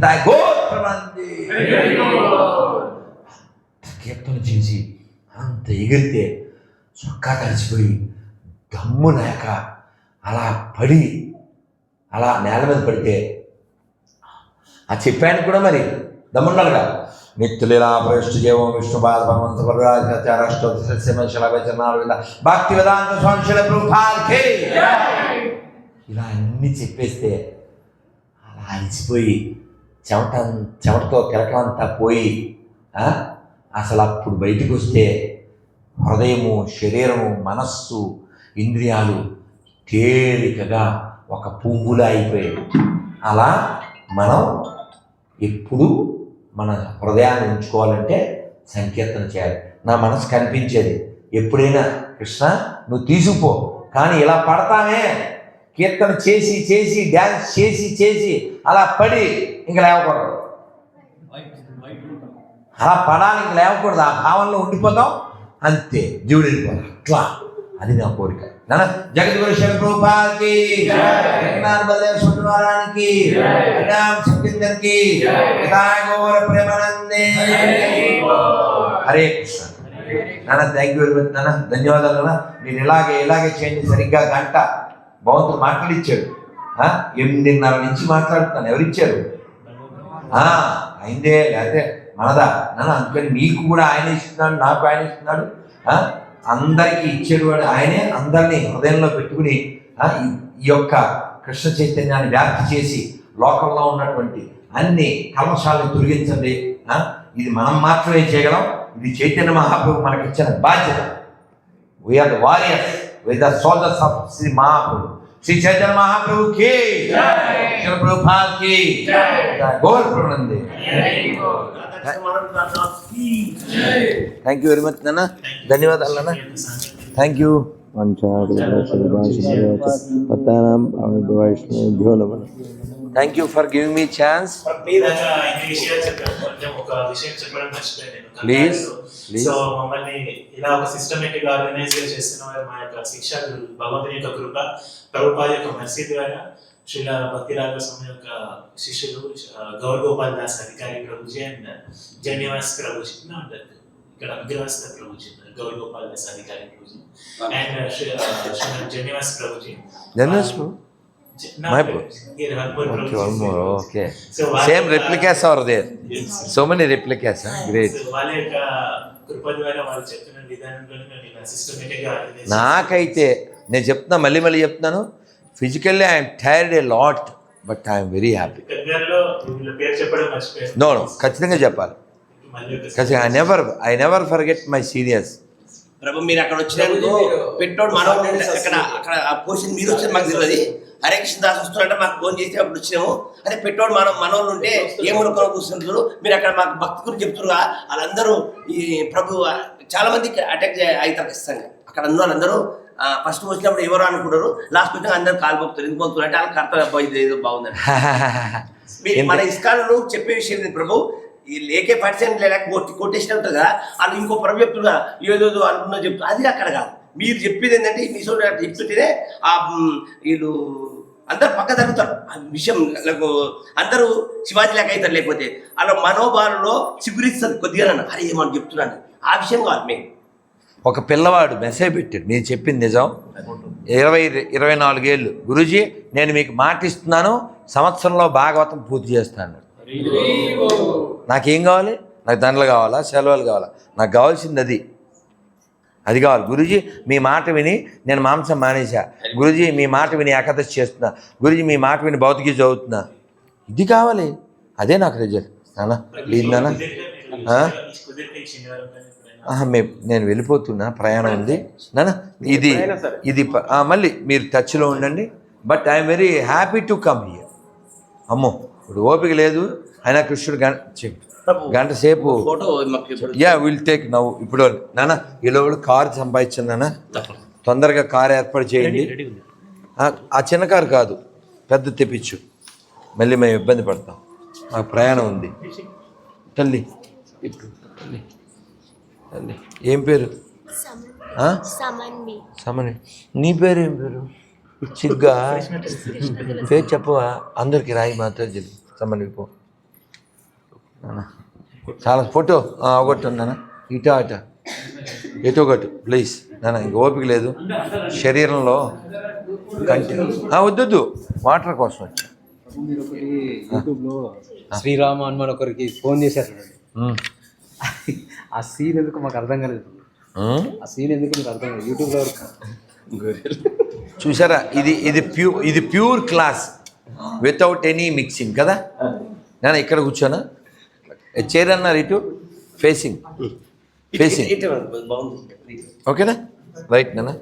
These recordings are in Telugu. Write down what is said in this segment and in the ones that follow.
గోత్రమంది కీర్తన చేసి అంత ఎగిరితే చొక్కా తడిచిపోయి దమ్ము లేక అలా పడి అలా నేల మీద పడితే ఆ చెప్పాను కూడా మరి దమ్ముండాలిగా నిత్యులీలా ప్రవిష్టు జీవం విష్ణు పాద భగవంత భక్తి వేదాంత ప్రభుపాల్కే ఇలా అన్ని చెప్పేస్తే అలా అలిసిపోయి చెమట చెమటతో కిరకమంతా పోయి అసలు అప్పుడు బయటకు వస్తే హృదయము శరీరము మనస్సు ఇంద్రియాలు తేలికగా ఒక పువ్వులా అయిపోయాయి. అలా మనం ఎప్పుడు మన హృదయాన్ని ఉంచుకోవాలంటే సంకీర్తన చేయాలి. నా మనసు కనిపించేది. ఎప్పుడైనా కృష్ణ నువ్వు తీసుకుపో. కానీ ఇలా పడతానే కీర్తన చేసి చేసి డ్యాన్స్ చేసి చేసి అలా పడి ఇంకా లేవకూడదు. అలా పడాలి ఇంక లేవకూడదు. ఆ భావంలో ఉండిపోతాం. అంతే జీవుడు వెళ్ళిపోతాం అట్లా. అది నా కోరిక. నాన్న జగద్గురు శంకరూపాకి జగన్నాథ బలదేవ స్వామివారానికి రామ్ సత్యందరికి గోర ప్రేమానందే. హరే కృష్ణ. నాన్న థ్యాంక్ యూ వెరీ మచ్ నాన్న ధన్యవాదాలు నాన్న. మీరు ఇలాగే ఇలాగే చేయండి. సరిగ్గా గంట. భగవంతుడు మాట్లాడిచ్చాడు. ఎనిమిదిన్నర నుంచి మాట్లాడుతున్నాను. ఎవరిచ్చారు? అయిందే లేకపోతే మనదా? నన్ను అందుకని మీకు కూడా ఆయన ఇస్తున్నాడు నాకు ఆయన ఇస్తున్నాడు. అందరికీ ఇచ్చేడు వాడు ఆయనే. అందరినీ హృదయంలో పెట్టుకుని ఈ- ఈ యొక్క కృష్ణ చైతన్యాన్ని వ్యాప్తి చేసి లోకంలో ఉన్నటువంటి అన్ని కల్మషాలను తొలగించండి. ఇది మనం మాత్రమే చేయగలం. ఇది చైతన్య మహాప్రభు మనకి ఇచ్చిన బాధ్యత we are the warriors we are the soldiers of Shri Mahaprabhu Shri Chaitanya Mahaprabhu కి శిల ప్రభుపాద్కి గోర్ ప్రణంది థ్యాంక్ యూ వెరీ మచ్ నాన్న ధన్యవాదాలు నాన్న థ్యాంక్ యూ పతానాం వైష్ణవేభ్యో నమ thank you for giving me chance please. So మమ్మల్ని ఇలా ఒక సిస్టమేటిక్ ఆర్గనైజ్ చేస్తున్న వారు మా యొక్క శిక్ష భగవంతుని యొక్క కృప ప్రభుపాద యొక్క మర్సీ ద్వారా శ్రీల భక్తిరాగ స్వామి యొక్క శిష్యులు గౌర్ గోపాల్ దాస్ అధికారి ప్రభుజీ అండ్ జన్యవాస్ ప్రభుజీ ఉంటారు. ఇక్కడ అగ్రవాస్త ప్రభుజీ. గౌర్ గోపాల్ దాస్ అధికారి ప్రభుజీ అండ్ శ్రీ జన్యవాస్ ప్రభుజీ Prabhuji. One more okay So, there so many replicas great So, ఇలా సిస్టమేటిక్గా organize నాకైతే నేను చెప్తున్నా మళ్ళీ మళ్ళీ చెప్తున్నాను physically I'm tired a lot but I'm very happy no no ఖచ్చితంగా చెప్పాలి. ఖచ్చితంగా I never I never forget my seniors ప్రభు మీరు అక్కడ వచ్చినందుకు పెట్టోడు మనోడు అక్కడ అక్కడ ఆ పోషన్ మీరు వచ్చి మాకు తెలియదు హరే కృష్ణ దాస్ వస్తున్నారంటే మాకు ఫోన్ చేసి అప్పుడు వచ్చినాము. అదే పెట్టోడు మన మనోళ్ళు ఉంటే ఏ మునుకొని కూర్చుంటారు మీరు అక్కడ మాకు భక్తి గురించి చెప్తున్నారు వాళ్ళందరూ ఈ ప్రభు చాలా మందికి అటాక్ అవుతారు ఖచ్చితంగా. అక్కడ ఉన్న వాళ్ళందరూ ఫస్ట్ వచ్చినప్పుడు ఎవరు అనుకుంటారు? లాస్ట్ వచ్చిన అందరూ కాలు పోతారు ఎందుకు పోతున్నారు అంటే వాళ్ళకి అర్థం అబ్బాయి ఏదో బాగుందని మీ- మన ఇస్కాన్లు చెప్పే విషయం ప్రభు? ఈ లేకే పర్సెంట్ లేక కొట్టి కొట్టేసిన ఉంటుంది కదా. వాళ్ళు ఇంకో ప్రభు చెప్తున్నా ఏదో అనుకున్నా చెప్తున్నా అది అక్కడ కాదు. మీరు చెప్పేది ఏంటంటే మీ సోడు చెప్తుంటేనే ఆ వీళ్ళు అందరు పక్క తగ్గుతారు ఆ విషయం నాకు అందరూ శివాజీ లేక అవుతారు లేకపోతే అలా మనోభావంలో చిగురిస్తుంది కొద్దిగా నన్ను. అరే ఏమని చెప్తున్నాను. ఆ విషయం కాదు మేము ఒక పిల్లవాడు మెసేజ్ పెట్టాడు. నేను చెప్పింది నిజం. ఇరవై ఇరవై నాలుగేళ్ళు గురూజీ నేను మీకు మాట ఇస్తున్నాను. సంవత్సరంలో భాగవతం పూర్తి చేస్తాను. నాకేం కావాలి? నాకు దండలు కావాలా? సెలవులు కావాలా? నాకు కావాల్సింది అది. అది కావాలి. గురూజీ మీ మాట విని నేను మాంసం మానేశా. గురూజీ మీ మాట విని ఏకాదశి చేస్తున్నా. గురూజీ మీ మాట విని భౌతిక చదువుతున్నా. ఇది కావాలి. అదే నాకు రిజల్ట్. నాన్న ప్లీజ్ ఆహా, మే నేను వెళ్ళిపోతున్నా. ప్రయాణం ఉంది. నాన్న ఇది ఇది మళ్ళీ మీరు టచ్లో ఉండండి. But I'm very happy to come here. అమ్మో ఇప్పుడు ఓపిక లేదు. అయినా కృష్ణుడు చెప్పు. గంట సేపు. ఫోటో మాకు ఇప్పుడు యా విల్ టేక్ నవ్వు ఇప్పుడు నాన్న ఈలో కారు సంపాదించాను నాన్న. తొందరగా కారు ఏర్పాటు చేయండి. ఆ, ఆ చిన్న కారు కాదు పెద్ద తెప్పించు. మళ్ళీ మేము ఇబ్బంది పడతాం. మాకు ప్రయాణం ఉంది. తల్లి ఇప్పుడు తల్లి తల్లి. ఏం పేరు? ఆ? సమన్వి. సమని నీ పేరు ఏం పేరు? సిగ్గా పేరు చెప్పవా? అందరికి రాయి మాతాజీ సమన్వి పో. చాలా ఫోటో ఒకటి నాన్న ఇటో అట. ఎటో ఒకటి ప్లీజ్. నాన్న ఇంక ఓపిక లేదు. శరీరంలో కంటి ఆ, వద్దు వద్దు. వాటర్ కోసం వచ్చా. శ్రీరామ హనుమాన్ ఒకరికి ఫోన్ చేశారు. ఆ సీన్ ఎందుకు మాకు అర్థం కాలేదు. ఆ? సీన్ ఎందుకు మీకు అర్థం కాలేదు? యూట్యూబ్లో చూసారా? ఇది ఇది ప్యూ ఇది pure class. Without any mixing కదా? నేను ఇక్కడ కూర్చోనా? చైర్ అన్నారు ఇటు ఫేసింగ్ ఫేసింగ్ ఓకేనా రైట్ నాన్న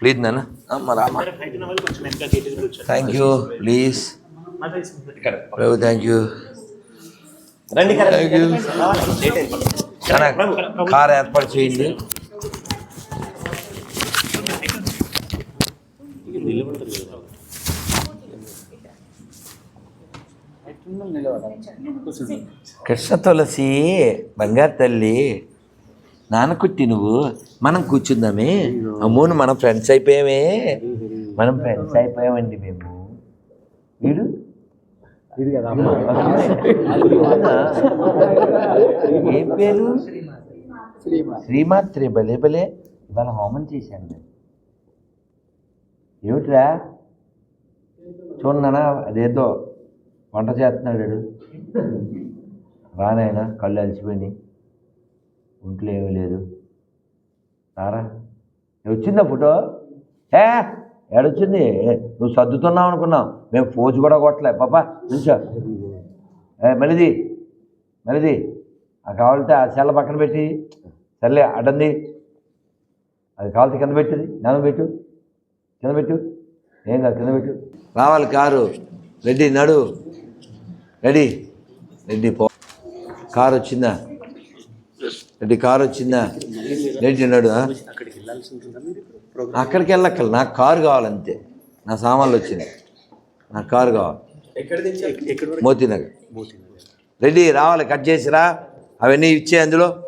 ప్లీజ్ నాన్న Rama thank you please Prabhu thank you. Late అయిపోయింది. కార్ ఏర్పాటు చేయండి. కృష్ణ తులసి బంగారు తల్లి నాన్నకుట్టి నువ్వు మనం కూర్చుందామే. అమ్మోను మనం ఫ్రెండ్స్ అయిపోయామే. మనం ఫ్రెండ్స్ అయిపోయామండి మేము. వీడు? ఏం పేరు? శ్రీమాత్రి. భలే భలే. ఇవాళ హోమం చేశాను నేను. ఏమిట్రా? చూడన్నా అదేదో వంట చేస్తున్నాడు రానాయన కళ్ళు అలసిపోయినాయి. ఒంట్లో ఏమీ లేదు. రారా. వచ్చిందా ఫోటో? ఏ ఏడొచ్చింది? ఏ, నువ్వు సర్దుతున్నావు అనుకున్నావు. మేము ఫోజు కూడా కొట్టలే. పాపా నుంచో ఏ మళ్ళీది మళ్ళీది ఆ కావాలంటే ఆ సెల్ల పక్కన పెట్టి. సర్లే అడ్డంది. అది కావాలంటే కింద పెట్టింది. నెల పెట్టు. కింద పెట్టు. ఏం కాదు కింద పెట్టు. రావాలి కారు. రెడ్డి నడు. రెడీ. రెడ్డి పో. కారు వచ్చిందా? రెడ్డి కారు వచ్చిందా? రెడ్డి నడు? అక్కడికి వెళ్ళక్కల నాకు కారు కావాలంతే. నా సామాన్లు వచ్చినాయి నాకు కారు కావాలి. మోతీనగర్. రెడ్డి రావాలి. కట్ చేసిరా. అవన్నీ ఇచ్చే అందులో.